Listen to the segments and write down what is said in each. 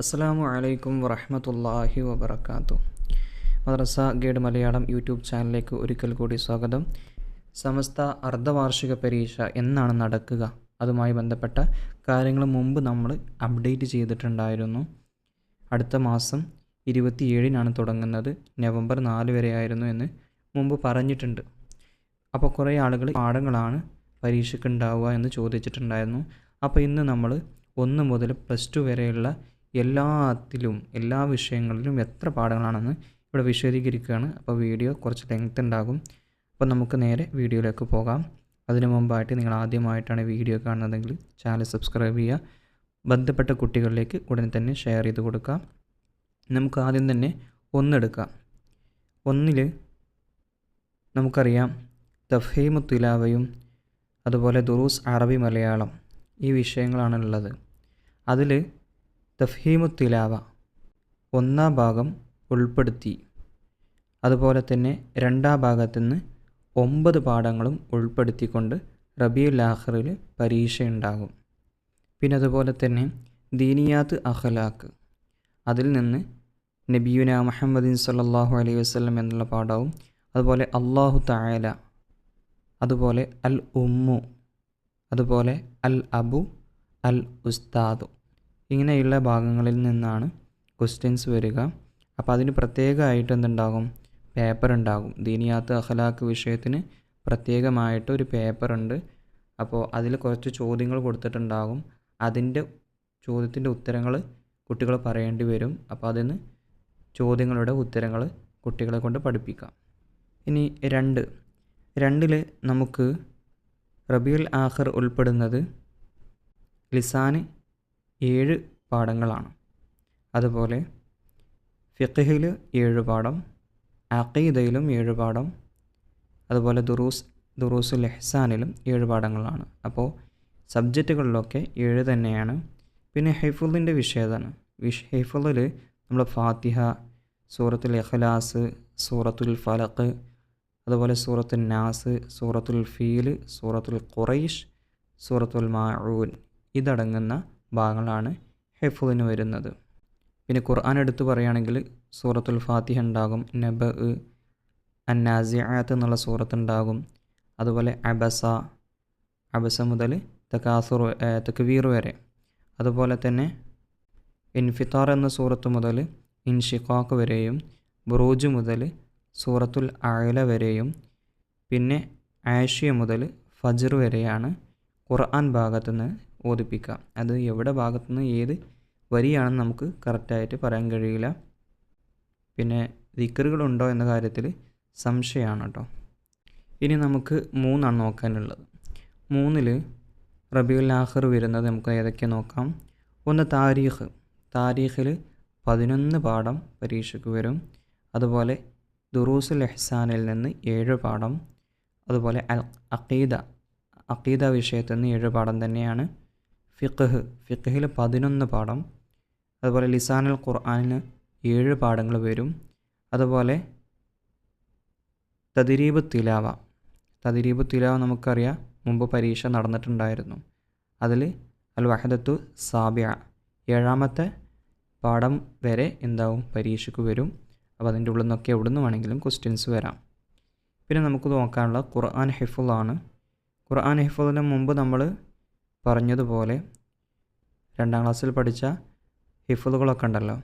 അസ്സാമു അലൈക്കും വറഹമത്തല്ലാഹി വബർക്കാത്തു മദ്രസ ഗൈഡ് മലയാളം യൂട്യൂബ് ചാനലിലേക്ക് ഒരിക്കൽ കൂടി സ്വാഗതം. സമസ്ത അർദ്ധവാർഷിക പരീക്ഷ എന്നാണ് നടക്കുക. അതുമായി ബന്ധപ്പെട്ട കാര്യങ്ങൾ മുമ്പ് നമ്മൾ അപ്ഡേറ്റ് ചെയ്തിട്ടുണ്ടായിരുന്നു. അടുത്ത മാസം ഇരുപത്തിയേഴിനാണ് തുടങ്ങുന്നത്. നവംബർ നാല് വരെയായിരുന്നു എന്ന് മുമ്പ് പറഞ്ഞിട്ടുണ്ട്. അപ്പോൾ കുറേ ആളുകൾ പാഠങ്ങളാണ് പരീക്ഷയ്ക്ക് ഉണ്ടാവുക എന്ന് ചോദിച്ചിട്ടുണ്ടായിരുന്നു. അപ്പോൾ ഇന്ന് നമ്മൾ ഒന്ന് മുതൽ പ്ലസ് ടു വരെയുള്ള എല്ലാത്തിലും എല്ലാ വിഷയങ്ങളിലും എത്ര പാഠങ്ങളാണെന്ന് ഇവിടെ വിശദീകരിക്കുകയാണ്. അപ്പോൾ വീഡിയോ കുറച്ച് ലെങ്ത് ഉണ്ടാകും. അപ്പോൾ നമുക്ക് നേരെ വീഡിയോയിലേക്ക് പോകാം. അതിനു മുമ്പായിട്ട് നിങ്ങൾ ആദ്യമായിട്ടാണ് വീഡിയോ കാണുന്നതെങ്കിൽ ചാനൽ സബ്സ്ക്രൈബ് ചെയ്യുക. ബന്ധപ്പെട്ട കുട്ടികളിലേക്ക് ഉടനെ തന്നെ ഷെയർ ചെയ്ത് കൊടുക്കുക. നമുക്ക് ആദ്യം തന്നെ ഒന്നെടുക്കാം ഒന്നിൽ നമുക്കറിയാം തഫീമു തിലാവയും അതുപോലെ ദുറൂസ് അറബി മലയാളം ഈ വിഷയങ്ങളാണുള്ളത് അതിൽ തഫീമു തിലാവ ഒന്നാം ഭാഗം ഉൾപ്പെടുത്തി. അതുപോലെ തന്നെ രണ്ടാം ഭാഗത്തുനിന്ന് ഒമ്പത് പാഠങ്ങളും ഉൾപ്പെടുത്തിക്കൊണ്ട് റബിയുൽ ആഖറിൽ പരീക്ഷയുണ്ടാകും. പിന്നെ അതുപോലെ തന്നെ ദീനിയാത്ത് അഖലാഖ് അതിൽ നിന്ന് നബിയുന മുഹമ്മദിൻ സല്ലാഹു അലൈഹി വസ്ലം എന്നുള്ള പാഠവും അതുപോലെ അള്ളാഹു തായാല അതുപോലെ അൽ ഉമ്മു അതുപോലെ അൽ അബു അൽ ഉസ്താദു. ഇങ്ങനെയുള്ള ഭാഗങ്ങളിൽ നിന്നാണ് ക്വസ്റ്റ്യൻസ് വരിക. അപ്പോൾ അതിന് പ്രത്യേകമായിട്ട് എന്തുണ്ടാകും? പേപ്പർ ഉണ്ടാകും. ദീനിയാത്ത് അഖലാഖ് വിഷയത്തിന് പ്രത്യേകമായിട്ട് ഒരു പേപ്പർ ഉണ്ട്. അപ്പോൾ അതിൽ കുറച്ച് ചോദ്യങ്ങൾ കൊടുത്തിട്ടുണ്ടാകും. അതിന്റെ ചോദ്യത്തിന്റെ ഉത്തരങ്ങൾ കുട്ടികൾ പറയേണ്ടി വരും. അപ്പോൾ അതിന് ചോദ്യങ്ങളുടെ ഉത്തരങ്ങൾ കുട്ടികളെ കൊണ്ട് പഠിപ്പിക്കാം. ഇനി രണ്ട്. രണ്ടിൽ നമുക്ക് റബിയുൽ ആഖർ ഉൾപ്പെടുന്നത് ലിസാന് ഏഴ് പാഠങ്ങളാണ്. അതുപോലെ ഫിഖിൽ ഏഴ് പാഠം അഖീദയിലും ഏഴ് പാഠം അതുപോലെ ദുറൂസ് ദുറൂസുൽ എഹ്സാനിലും ഏഴ് പാഠങ്ങളാണ്. അപ്പോൾ സബ്ജക്റ്റുകളിലൊക്കെ ഏഴ് തന്നെയാണ്. പിന്നെ ഹൈഫുലിന്റെ വിഷയതാണ് വിഷ് ഹൈഫുലിൽ നമ്മൾ ഫാത്തിഹ സൂറത്തുൽ എഖലാസ് സൂറത്തുൽ ഫലഖ് അതുപോലെ സൂറത്തുൽ നാസ് സൂറത്തുൽ ഫീൽ സൂറത്തുൽ ഖുറൈഷ് സൂറത്തുൽ മാഊൻ. ഇതടങ്ങുന്ന ഭാഗങ്ങളാണ് ഹെഫുവിന് വരുന്നത്. പിന്നെ ഖുർആൻ എടുത്തു പറയുകയാണെങ്കിൽ സൂറത്തുൽ ഫാത്തിഹ ഉണ്ടാകും നബ അന്നാസിയാത്ത് എന്നുള്ള സൂറത്തുണ്ടാകും അതുപോലെ അബസ അബസ മുതൽ തക്കാസുർ തക്വീർ വരെ. അതുപോലെ തന്നെ ഇൻഫിത്താർ എന്ന സൂറത്ത് മുതൽ ഇൻഷിഖാഖ് വരെയും ബുറൂജ് മുതൽ സൂറത്തുൽ അയല വരെയും പിന്നെ ആഷിയ മുതൽ ഫജർ വരെയാണ് ഖുർആൻ ഭാഗത്തുനിന്ന് ഓദിപ്പിക്കുക അത് എവിടെ ഭാഗത്തുനിന്ന് ഏത് വരിയാണെന്ന് നമുക്ക് കറക്റ്റായിട്ട് പറയാൻ കഴിയില്ല. പിന്നെ ദിക്കറുകളുണ്ടോ എന്ന കാര്യത്തിൽ സംശയമാണ് കേട്ടോ. ഇനി നമുക്ക് മൂന്നാണ് നോക്കാനുള്ളത്. മൂന്നിൽ റബിയുൽ ലാഹർ വരുന്നത് നമുക്ക് ഏതൊക്കെ നോക്കാം? ഒന്ന് താരീഖ്. താരീഖിൽ പതിനൊന്ന് പാഠം പരീക്ഷയ്ക്ക് വരും. അതുപോലെ ദുറൂസുൽ എഹ്സാനിൽ നിന്ന് ഏഴ് പാഠം. അതുപോലെ അൽ അഖീദ അഖീദ വിഷയത്തിൽ നിന്ന് ഏഴ് പാഠം തന്നെയാണ്. ഫിഖ് ഫിഖിൽ പതിനൊന്ന് പാഠം അതുപോലെ ലിസാനൽ ഖുർആാനിന് ഏഴ് പാഠങ്ങൾ വരും. അതുപോലെ തദിരീബ് തിലാവ തദിരീബ് തിലാവ നമുക്കറിയാം മുമ്പ് പരീക്ഷ നടന്നിട്ടുണ്ടായിരുന്നു. അതിൽ അൽ വഹദത്തു സാബിയ ഏഴാമത്തെ പാഠം വരെ എന്താവും പരീക്ഷയ്ക്ക് വരും. അപ്പോൾ അതിന്റെ ഉള്ളിൽ നിന്നൊക്കെ എവിടെ നിന്ന് വേണമെങ്കിലും ക്വസ്റ്റ്യൻസ് വരാം. പിന്നെ നമുക്ക് നോക്കാനുള്ള ഖുർആൻ ഹിഫുള്ളാണ് ഖുർആൻ ഹിഫുള്ളിന് മുമ്പ് നമ്മൾ പറഞ്ഞതുപോലെ രണ്ടാം ക്ലാസ്സിൽ പഠിച്ച ഹിഫുലുകളൊക്കെ ഉണ്ടല്ലോ.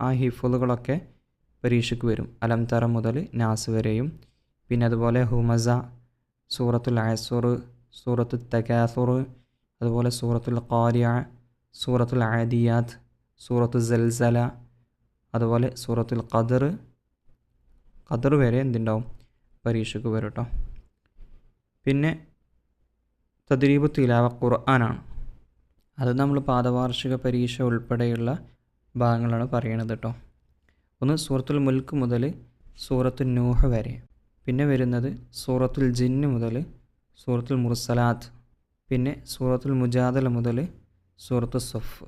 ആ ഹിഫുളുകളൊക്കെ പരീക്ഷയ്ക്ക് വരും. അലംതറ മുതൽ നാസ് വരെയും. പിന്നെ അതുപോലെ ഹുമസ സൂറത്തുൽ അയസുർ സൂറത്തുൽ തകാസുർ അതുപോലെ സൂറത്തുൽ ഖാരിയ സൂറത്തുൽ ആദിയാത്ത് സൂറത്തുൽ സൽസല അതുപോലെ സൂറത്തുൽ ഖദർ. ഖദർ വരെ എന്തുണ്ടാവും? പരീക്ഷയ്ക്ക് വരും കേട്ടോ പിന്നെ തദ്രീബ് തിലാവ ഖുർആനാണ്. അത് നമ്മൾ പാദവാർഷിക പരീക്ഷ ഉൾപ്പെടെയുള്ള ഭാഗങ്ങളാണ് പറയണത് കേട്ടോ. ഒന്ന് സൂറത്തുൽ മുൽക്ക് മുതൽ സൂറത്തുൽ നൂഹ് വരെ. പിന്നെ വരുന്നത് സൂറത്തുൽ ജിന്ന് മുതൽ സൂറത്തുൽ മുർസലാത്ത്. പിന്നെ സൂറത്തുൽ മുജാദല മുതൽ സൂറത്തു സഫ്.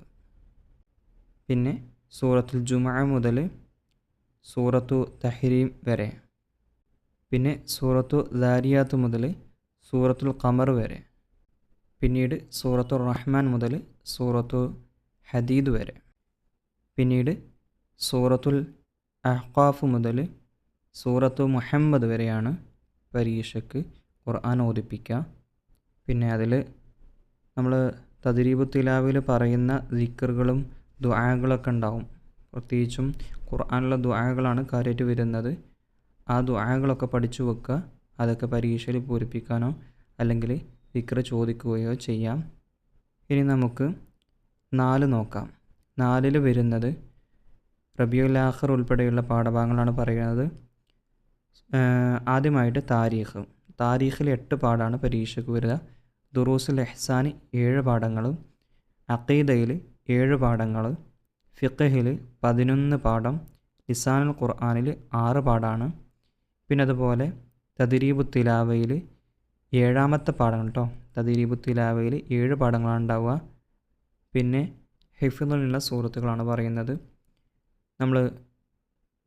പിന്നെ സൂറത്തുൽ ജുമ മുതൽ സൂറത്തു തഹരീം വരെ. പിന്നെ സൂറത്തു ദാരിയാത്ത് മുതൽ സൂറത്തുൽ ഖമർ വരെ. പിന്നീട് സൂറത്തു റഹ്മാൻ മുതൽ സൂറത്തു ഹദീദ് വരെ. പിന്നീട് സൂറത്തുൽ അഹ്ഖാഫ് മുതൽ സൂറത്തു മുഹമ്മദ് വരെയാണ് പരീക്ഷയ്ക്ക് ഖുർആൻ ഓദിപ്പിക്കുക പിന്നെ അതിൽ നമ്മൾ തദ്രീബു തിലാവിൽ പറയുന്ന ദിക്കറുകളും ദുആകളൊക്കെ ഉണ്ടാവും. പ്രത്യേകിച്ചും ഖുർആാനുള്ള ദുആകളാണ് കാര്യമായിട്ട് വരുന്നത്. ആ ദുആകളൊക്കെ പഠിച്ചു വെക്കുക. അതൊക്കെ പരീക്ഷയിൽ പൂരിപ്പിക്കാനോ അല്ലെങ്കിൽ ദിക്ർ ചോദിക്കുകയോ ചെയ്യാം. ഇനി നമുക്ക് നാല് നോക്കാം. നാലിൽ വരുന്നത് റബിയുൽ ആഖർ ഉൾപ്പെടെയുള്ള പാഠഭാഗങ്ങളാണ് പറയുന്നത്. ആദ്യമായിട്ട് താരീഖ്. താരീഖിൽ എട്ട് പാടാണ് പരീക്ഷയ്ക്ക് വരിക. ദുറൂസുൽ എഹ്സാനി ഏഴ് പാഠങ്ങളും അക്കീദയിൽ ഏഴ് പാഠങ്ങൾ ഫിഖഹിൽ പതിനൊന്ന് പാഠം ലിസാനുൽ ഖുർആാനിൽ ആറ് പാടാണ് പിന്നെ അതുപോലെ തദിരീബു തിലാവയിൽ ഏഴാമത്തെ പാഠം കേട്ടോ. തദിരീബു ലാവയിൽ ഏഴ് പാഠങ്ങളാണ് ഉണ്ടാവുക. പിന്നെ ഹിഫിനുള്ള സുഹൃത്തുക്കളാണ് പറയുന്നത്. നമ്മൾ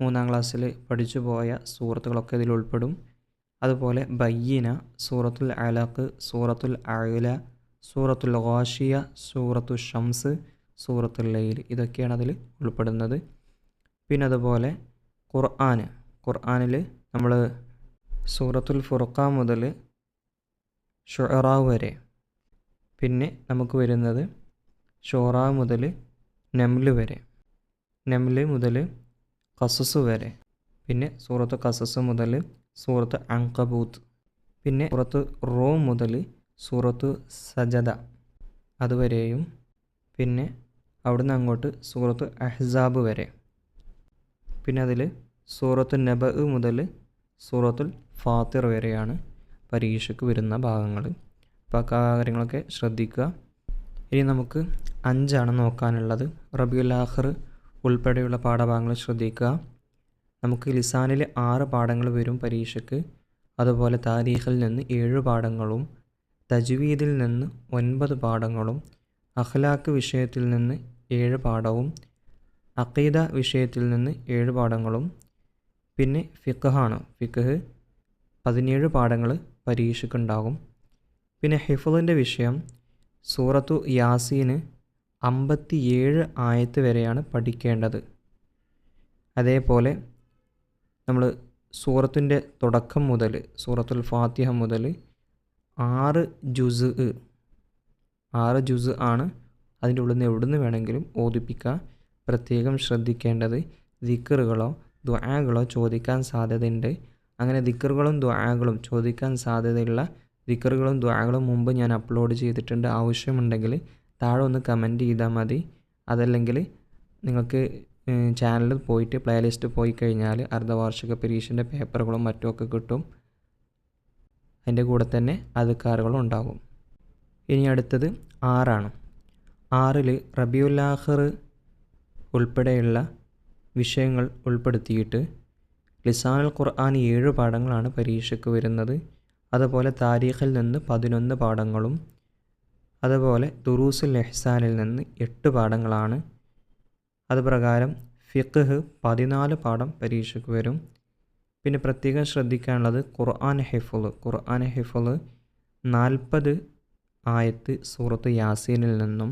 മൂന്നാം ക്ലാസ്സിൽ പഠിച്ചു പോയ സുഹൃത്തുക്കളൊക്കെ ഇതിൽ ഉൾപ്പെടും. അതുപോലെ ബയ്യന സൂറത്തുൽ അലഖ് സൂറത്തുൽ അയല സൂറത്തുൽ ഗാഷിയ സൂറത്തു ഷംസ് സൂറത്തുൽ ലൈൽ ഇതൊക്കെയാണ് അതിൽ ഉൾപ്പെടുന്നത്. പിന്നെ അതുപോലെ ഖുർആൻ ഖുർആനിൽ നമ്മൾ സൂറത്തുൽ ഫുർഖ മുതൽ ഷുറാവ് വരെ. പിന്നെ നമുക്ക് വരുന്നത് ഷോറാ മുതൽ നെംൽ വരെ. നെംൽ മുതൽ കസസ് വരെ. പിന്നെ സൂറത്ത് കസസ് മുതൽ സൂറത്ത് അങ്കബൂത്ത് പിന്നെ സൂറത്ത് റോം മുതൽ സൂറത്ത് സജദ അതുവരെയും. പിന്നെ അവിടുന്ന് അങ്ങോട്ട് സൂറത്ത് അഹ്സാബ് വരെ. പിന്നെ അതിൽ സൂറത്ത് നബ് മുതൽ സൂറത്തുൽ ഫാത്തിർ വരെയാണ് പരീക്ഷയ്ക്ക് വരുന്ന ഭാഗങ്ങൾ അപ്പോൾ കാര്യങ്ങളൊക്കെ ശ്രദ്ധിക്കുക. ഇനി നമുക്ക് അഞ്ചാണ് നോക്കാനുള്ളത്. റബിയുൽ ആഖർ ഉൾപ്പെടെയുള്ള പാഠഭാഗങ്ങൾ ശ്രദ്ധിക്കുക. നമുക്ക് ലിസാനിൽ ആറ് പാഠങ്ങൾ വരും പരീക്ഷയ്ക്ക് അതുപോലെ താരീഖിൽ നിന്ന് ഏഴ് പാഠങ്ങളും തജ്വീദിൽ നിന്ന് ഒൻപത് പാഠങ്ങളും അഖ്ലാഖ് വിഷയത്തിൽ നിന്ന് ഏഴ് പാഠവും അഖീദ വിഷയത്തിൽ നിന്ന് ഏഴ് പാഠങ്ങളും പിന്നെ ഫിഖഹാണ്. ഫിഖ് പതിനേഴ് പാഠങ്ങൾ പരീക്ഷയ്ക്കുണ്ടാകും. പിന്നെ ഹിഫുലിന്റെ വിഷയം സൂറത്തു യാസീന് അമ്പത്തിയേഴ് ആയത്ത് വരെയാണ് പഠിക്കേണ്ടത്. അതേപോലെ നമ്മൾ സൂറത്തിന്റെ തുടക്കം മുതൽ സൂറത്തുൽ ഫാത്തിഹ മുതൽ ആറ് ജുസ് ആറ് ജുസ് ആണ് അതിന്റെ ഉള്ളിൽ നിന്ന് എവിടുന്ന് വേണമെങ്കിലും ഓദിപ്പിക്കുക പ്രത്യേകം ശ്രദ്ധിക്കേണ്ടത് ദിക്കറുകളോ ദ്വാകളോ ചോദിക്കാൻ സാധ്യതയുണ്ട്. അങ്ങനെ ദിക്കറുകളും ദ്വാകളും ചോദിക്കാൻ സാധ്യതയുള്ള ദിക്കറുകളും ദ്വാകളും മുമ്പ് ഞാൻ അപ്ലോഡ് ചെയ്തിട്ടുണ്ട്. ആവശ്യമുണ്ടെങ്കിൽ താഴെ ഒന്ന് കമന്റ് ചെയ്താൽ മതി. അതല്ലെങ്കിൽ നിങ്ങൾക്ക് ചാനലിൽ പോയിട്ട് പ്ലേലിസ്റ്റ് പോയി കഴിഞ്ഞാൽ അർദ്ധവാർഷിക പരീക്ഷന്റെ പേപ്പറുകളും മറ്റുമൊക്കെ കിട്ടും. അതിന്റെ കൂടെ തന്നെ അതുക്കാറുകളും ഉണ്ടാകും. ഇനി അടുത്തത് ആറാണ്. ആറിൽ റബിയുല്ലാഹർ ഉൾപ്പെടെയുള്ള വിഷയങ്ങൾ ഉൾപ്പെടുത്തിയിട്ട് ലിസാനുൽ ഖുർആൻ ഏഴ് പാഠങ്ങളാണ് പരീക്ഷയ്ക്ക് വരുന്നത്. അതുപോലെ താരീഖിൽ നിന്ന് പതിനൊന്ന് പാഠങ്ങളും അതുപോലെ ദുറൂസുൽ എഹ്സാനിൽ നിന്ന് എട്ട് പാഠങ്ങളാണ്. അതുപ്രകാരം ഫിഖ് പതിനാല് പാഠം പരീക്ഷയ്ക്ക് വരും. പിന്നെ പ്രത്യേകം ശ്രദ്ധിക്കാനുള്ളത് ഖുർആൻ ഹിഫുൾ ഖുർആൻ ഹിഫുൾ നാൽപ്പത് ആയത്ത് സൂറത്ത് യാസീനിൽ നിന്നും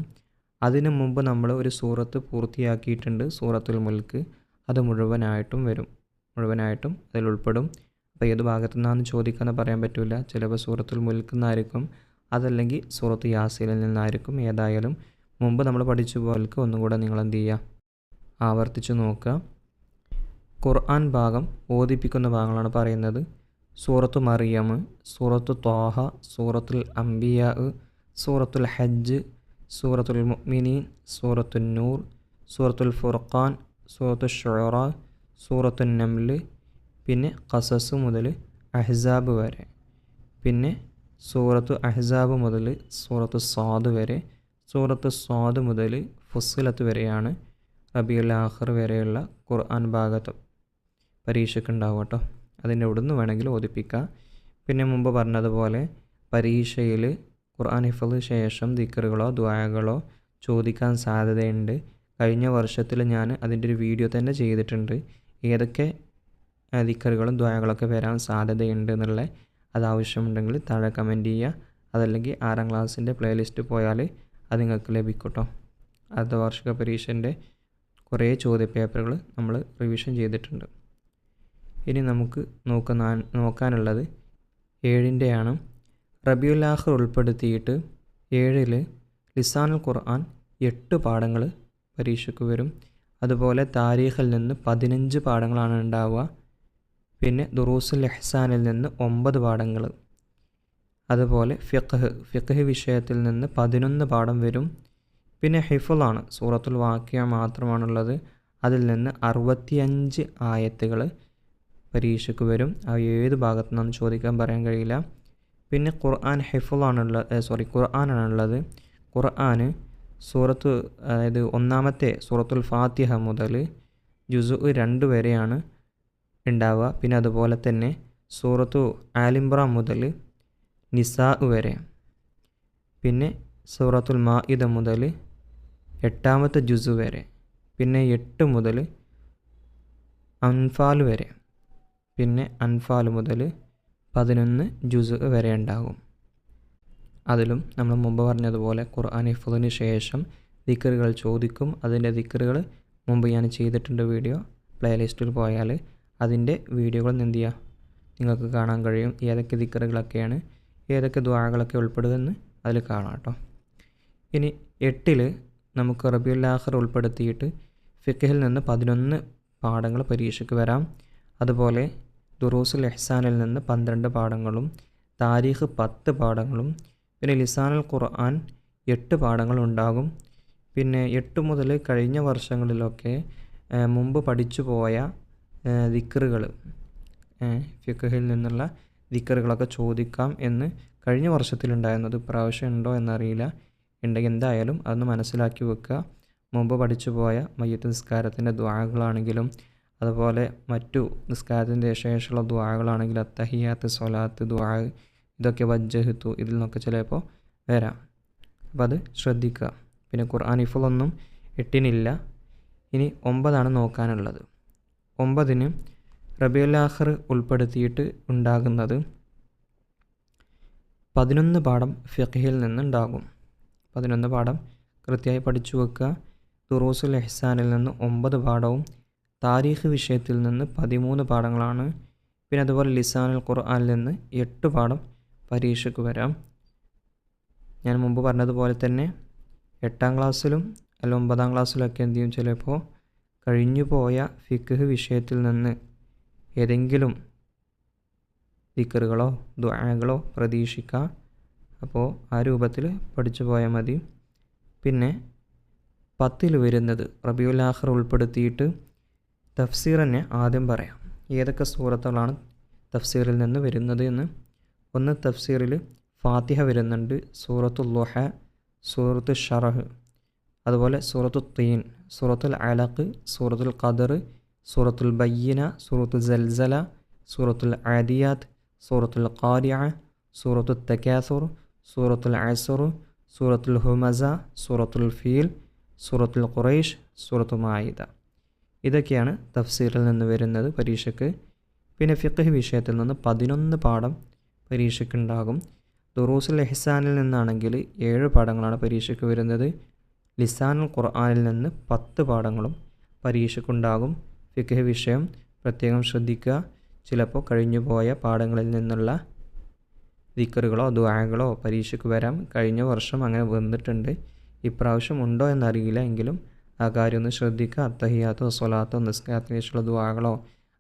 അതിനു മുമ്പ് നമ്മൾ ഒരു സൂറത്ത് പൂർത്തിയാക്കിയിട്ടുണ്ട് സൂറത്തുൽ മുൽക്ക്. അത് മുഴുവനായിട്ടും വരും. മുഴുവനായിട്ടും അതിൽ ഉൾപ്പെടും. അപ്പോൾ ഏത് ഭാഗത്തു നിന്നാണെന്ന് ചോദിക്കാമെന്ന് പറയാൻ പറ്റില്ല. ചിലപ്പോൾ സൂറത്തുൽ മുൽക്കിൽ നിന്നായിരിക്കും അതല്ലെങ്കിൽ സൂറത്ത് യാസീനിൽ നിന്നായിരിക്കും ഏതായാലും. മുമ്പ് നമ്മൾ പഠിച്ച പോൽക്ക് ഒന്നും കൂടെ നിങ്ങൾ എന്ത് ചെയ്യുക? ആവർത്തിച്ച് നോക്കുക. ഖുർആൻ ഭാഗം ഓദിപ്പിക്കുന്ന ഭാഗങ്ങളാണ് പറയുന്നത്. സൂറത്ത് മറിയം സൂറത്ത് ത്വാഹ സൂറത്തുൽ അംബിയ സൂറത്തുൽ ഹജ്ജ് സൂറത്തുൽ മുഅ്മിനീൻ സൂറത്തുൽ നൂർ സൂറത്തുൽ ഫുർഖാൻ സൂറത്തുൽ ഷുറ സൂറത്തുൽ നംൽ പിന്നെ കസസ് മുതൽ അഹ്സാബ് വരെ പിന്നെ സൂറത്ത് അഹ്സാബ് മുതൽ സൂറത്ത് സ്വാദ് വരെ സൂറത്ത് സ്വാദ് മുതൽ ഫുസ്ലത്ത് വരെയാണ് റബിയുൽ ആഹർ വരെയുള്ള ഖുർആൻ ഭാഗത്ത് പരീക്ഷയ്ക്ക് ഉണ്ടാവും കേട്ടോ അതിന്റെ ഇവിടുന്ന് വേണമെങ്കിൽ ഓദിപ്പിക്കുക പിന്നെ മുമ്പ് പറഞ്ഞതുപോലെ പരീക്ഷയിൽ ഖുർആൻ ഹിഫിന് ശേഷം ദിക്കറുകളോ ദ്വായകളോ ചോദിക്കാൻ സാധ്യതയുണ്ട്. കഴിഞ്ഞ വർഷത്തിൽ ഞാൻ അതിന്റെ ഒരു വീഡിയോ തന്നെ ചെയ്തിട്ടുണ്ട്. ഏതൊക്കെ ദിക്കറുകളും ദ്വായകളൊക്കെ വരാൻ സാധ്യതയുണ്ട് എന്നുള്ള അത് ആവശ്യമുണ്ടെങ്കിൽ താഴെ കമന്റ് ചെയ്യുക. അതല്ലെങ്കിൽ ആറാം ക്ലാസ്സിന്റെ പ്ലേലിസ്റ്റ് പോയാൽ അത് നിങ്ങൾക്ക് ലഭിക്കും കേട്ടോ അർദ്ധവാർഷിക പരീക്ഷന്റെ കുറേ ചോദ്യപേപ്പറുകൾ നമ്മൾ റിവിഷൻ ചെയ്തിട്ടുണ്ട്. ഇനി നമുക്ക് നോക്കുന്ന നോക്കാനുള്ളത് ഏഴിന്റെയാണ്. റബിയുല്ലാഹർ ഉൾപ്പെടുത്തിയിട്ട് ഏഴിൽ ലിസാനുൽ ഖുർആൻ എട്ട് പാഠങ്ങൾ പരീക്ഷയ്ക്ക് വരും. അതുപോലെ താരീഖിൽ നിന്ന് പതിനഞ്ച് പാഠങ്ങളാണ് ഉണ്ടാവുക. പിന്നെ ദുറൂസുൽ എഹ്സാനിൽ നിന്ന് ഒമ്പത് പാഠങ്ങൾ. അതുപോലെ ഫിഖ് ഫിഖ് വിഷയത്തിൽ നിന്ന് പതിനൊന്ന് പാഠം വരും. പിന്നെ ഹിഫുളാണ് സൂറത്തുൽ വാക്യ മാത്രമാണുള്ളത്. അതിൽ നിന്ന് അറുപത്തിയഞ്ച് ആയത്തുകൾ പരീക്ഷയ്ക്ക് വരും. അവ ഏത് ഭാഗത്തു നിന്നും ചോദിക്കാൻ പറയാൻ കഴിയില്ല. പിന്നെ ഖുർആൻ ഹിഫുളാണുള്ള സോറി ഖുർആനാണുള്ളത് ഖുർആൻ സൂറത്ത് അതായത് ഒന്നാമത്തെ സൂറത്തുൽ ഫാത്തിഹ മുതൽ ജുസു രണ്ട് വരെയാണ് ഉണ്ടാവുക. പിന്നെ അതുപോലെ തന്നെ സൂറത്തു ആലിംബ്ര മുതൽ നിസാ വരെ. പിന്നെ സൂറത്തുൽ മാഇദ മുതൽ എട്ടാമത്തെ ജുസു വരെ. പിന്നെ എട്ട് മുതൽ അൻഫാൽ വരെ. പിന്നെ അൻഫാൽ മുതൽ പതിനൊന്ന് ജുസു വരെ ഉണ്ടാകും. അതിലും നമ്മൾ മുമ്പ് പറഞ്ഞതുപോലെ ഖുർആൻ ഹിഫുദിന് ശേഷം ദിക്കറുകൾ ചോദിക്കും. അതിന്റെ ദിക്കറുകൾ മുമ്പ് ഞാൻ ചെയ്തിട്ടുണ്ട് വീഡിയോ. പ്ലേലിസ്റ്റിൽ പോയാൽ അതിന്റെ വീഡിയോകൾ എന്ത് ചെയ്യുക? നിങ്ങൾക്ക് കാണാൻ കഴിയും. ഏതൊക്കെ ദിക്കറുകളൊക്കെയാണ് ഏതൊക്കെ ദ്വാകളൊക്കെ ഉൾപ്പെടുമെന്ന് അതിൽ കാണാം കേട്ടോ. ഇനി എട്ടിൽ നമുക്ക് റബിയുല്ലാഹർ ഉൾപ്പെടുത്തിയിട്ട് ഫിക്കഹിൽ നിന്ന് പതിനൊന്ന് പാഠങ്ങൾ പരീക്ഷയ്ക്ക് വരാം. അതുപോലെ ദുറൂസുൽ എഹ്സാനിൽ നിന്ന് പന്ത്രണ്ട് പാഠങ്ങളും താരീഖ് പത്ത് പാഠങ്ങളും പിന്നെ ലിസാനുൽ ഖുർആൻ എട്ട് പാഠങ്ങളുണ്ടാകും. പിന്നെ എട്ട് മുതൽ കഴിഞ്ഞ വർഷങ്ങളിലൊക്കെ മുമ്പ് പഠിച്ചു പോയ ദിക്കറുകൾ ഫിഖഹിൽ നിന്നുള്ള ദിക്കറുകളൊക്കെ ചോദിക്കാം എന്ന് കഴിഞ്ഞ വർഷത്തിലുണ്ടായിരുന്നത്. പ്രാവശ്യം ഉണ്ടോ എന്നറിയില്ല. ഉണ്ടെങ്കിൽ എന്തായാലും അതൊന്ന് മനസ്സിലാക്കി വെക്കുക. മുമ്പ് പഠിച്ചു പോയ മയ്യത്ത് നിസ്കാരത്തിന്റെ ദ്വാകളാണെങ്കിലും അതുപോലെ മറ്റു നിസ്കാരത്തിന്റെ ശേഷമുള്ള ദ്വാകളാണെങ്കിലും അത്തഹിയാത്ത് സൊലാത്ത് ദ്വാ ഇതൊക്കെ വജ്ജഹത്തു ഇതിൽ നിന്നൊക്കെ ചിലപ്പോൾ വരാം. അപ്പോൾ അത് ശ്രദ്ധിക്കുക. പിന്നെ ഖുർആൻ ഇഫുളൊന്നും എട്ടിനില്ല. ഇനി ഒമ്പതാണ് നോക്കാനുള്ളത്. ഒമ്പതിന് റബിയുല്ലാഹർ ഉൾപ്പെടുത്തിയിട്ട് ഉണ്ടാകുന്നത് പതിനൊന്ന് പാഠം ഫിഖിയിൽ നിന്നുണ്ടാകും. പതിനൊന്ന് പാഠം കൃത്യമായി പഠിച്ചു വെക്കുക. ദുറൂസുൽ എഹ്സാനിൽ നിന്ന് ഒമ്പത് പാഠവും താരീഖ് വിഷയത്തിൽ നിന്ന് പതിമൂന്ന് പാഠങ്ങളാണ്. പിന്നെ അതുപോലെ ലിസാനുൽ ഖുർആനിൽ നിന്ന് എട്ട് പാഠം പരീക്ഷയ്ക്ക് വരാം. ഞാൻ മുമ്പ് പറഞ്ഞതുപോലെ തന്നെ എട്ടാം ക്ലാസ്സിലും അല്ല ഒമ്പതാം ക്ലാസ്സിലൊക്കെ എന്ത് ചെയ്യും? ചിലപ്പോൾ കഴിഞ്ഞു പോയ ഫിഖ് വിഷയത്തിൽ നിന്ന് ഏതെങ്കിലും ദിക്കറുകളോ ദ്വാകളോ പ്രതീക്ഷിക്കാം. അപ്പോൾ ആ രൂപത്തിൽ പഠിച്ചു പോയാൽ മതി. പിന്നെ പത്തിൽ വരുന്നത് റബിയുൽ ആഖർ ഉൾപ്പെടുത്തിയിട്ട് തഫ്സീർ തന്നെ ആദ്യം പറയാം. ഏതൊക്കെ സൂറത്തുകളാണ് തഫ്സീറിൽ നിന്ന് വരുന്നത് എന്ന്. ഒന്ന് തഫ്സീറിൽ ഫാത്തിഹ വരുന്നുണ്ട്. സൂറത്തു ലുഹ സൂറത്ത് ഷറഹ് അതുപോലെ സൂറത്തു തീൻ സൂറത്തുൽ അലഖ് സൂറത്തുൽ ഖദർ സൂറത്തുൽ ബയ്യന സൂറത്തുൽ ജൽസല സൂറത്തുൽ ആദിയാത്ത് സൂറത്തുൽ ഖാരിയ സൂറത്തുൽ തക്കാസുർ സൂറത്തുൽ അസുർ സൂറത്തുൽ ഹുമസ സൂറത്തുൽ ഫീൽ സൂറത്തുൽ ഖുറൈഷ് സൂറത്തു മായിദ. ഇതൊക്കെയാണ് തഫ്സീറിൽ നിന്ന് വരുന്നത് പരീക്ഷയ്ക്ക് പിന്നെ ഫിഖ് വിഷയത്തിൽ നിന്ന് പതിനൊന്ന് പാഠം പരീക്ഷയ്ക്കുണ്ടാകും. ദുറൂസുൽ എഹ്സാനിൽ നിന്നാണെങ്കിൽ ഏഴ് പാഠങ്ങളാണ് പരീക്ഷയ്ക്ക് വരുന്നത്. ലിസാനുൽ ഖുർആാനിൽ നിന്ന് പത്ത് പാഠങ്ങളും പരീക്ഷയ്ക്കുണ്ടാകും. ഫിഖ് വിഷയം പ്രത്യേകം ശ്രദ്ധിക്കുക. ചിലപ്പോൾ കഴിഞ്ഞു പോയ പാഠങ്ങളിൽ നിന്നുള്ള ദിക്കറുകളോ ദുആകളോ പരീക്ഷയ്ക്ക് വരാം. കഴിഞ്ഞ വർഷം അങ്ങനെ വന്നിട്ടുണ്ട്. ഇപ്രാവശ്യം ഉണ്ടോ എന്നറിയില്ല എങ്കിലും ആ കാര്യം ഒന്ന് ശ്രദ്ധിക്കുക. അത്തഹിയാത്തോ സ്വലാത്തോ നിസ്കാരത്തിനുള്ള ദ്വാകളോ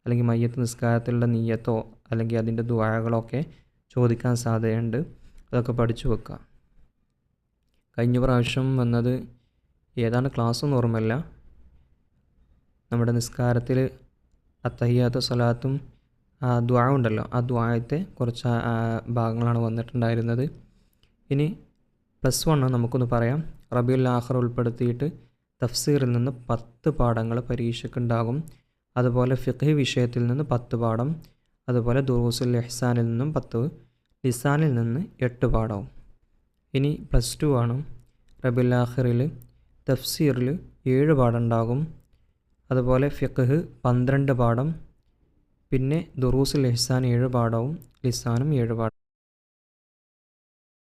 അല്ലെങ്കിൽ മയ്യത്ത് നിസ്കാരത്തിലുള്ള നീയത്തോ അല്ലെങ്കിൽ അതിന്റെ ദ്വാകളോ ഒക്കെ ചോദിക്കാൻ സാധ്യതയുണ്ട്. അതൊക്കെ പഠിച്ചു വെക്കുക. കഴിഞ്ഞ പ്രാവശ്യം വന്നത് ഏതാണ്? ക്ലാസ്സൊന്നും ഓർമ്മയില്ല നമ്മുടെ നിസ്കാരത്തിൽ അത്തഹിയാത്ത സ്വലാത്തും ആ ദ്വാ ഉണ്ടല്ലോ. ആ ദ്വായത്തെ കുറച്ച് ഭാഗങ്ങളാണ് വന്നിട്ടുണ്ടായിരുന്നത്. ഇനി പ്ലസ് വൺ നമുക്കൊന്ന് പറയാം. റബിയുൽ ആഹർ ഉൾപ്പെടുത്തിയിട്ട് തഫ്സീറിൽ നിന്ന് പത്ത് പാഠങ്ങൾ പരീക്ഷയ്ക്കുണ്ടാകും അതുപോലെ ഫിഖ് വിഷയത്തിൽ നിന്ന് പത്ത് പാഠം. അതുപോലെ ദുറൂസുൽ എഹ്സാനിൽ നിന്നും പത്ത് ലിസാനിൽ നിന്ന് എട്ട് പാഠവും. ഇനി പ്ലസ് ടു ആണ്. റബിലാഹിറിൽ തഫ്സീറിൽ ഏഴ് പാടുണ്ടാകും അതുപോലെ ഫിഖ് പന്ത്രണ്ട് പാഠം. പിന്നെ ദുറൂസുൽ എഹ്സാൻ ഏഴ് പാഠവും ലിസാനും ഏഴ് പാഠം.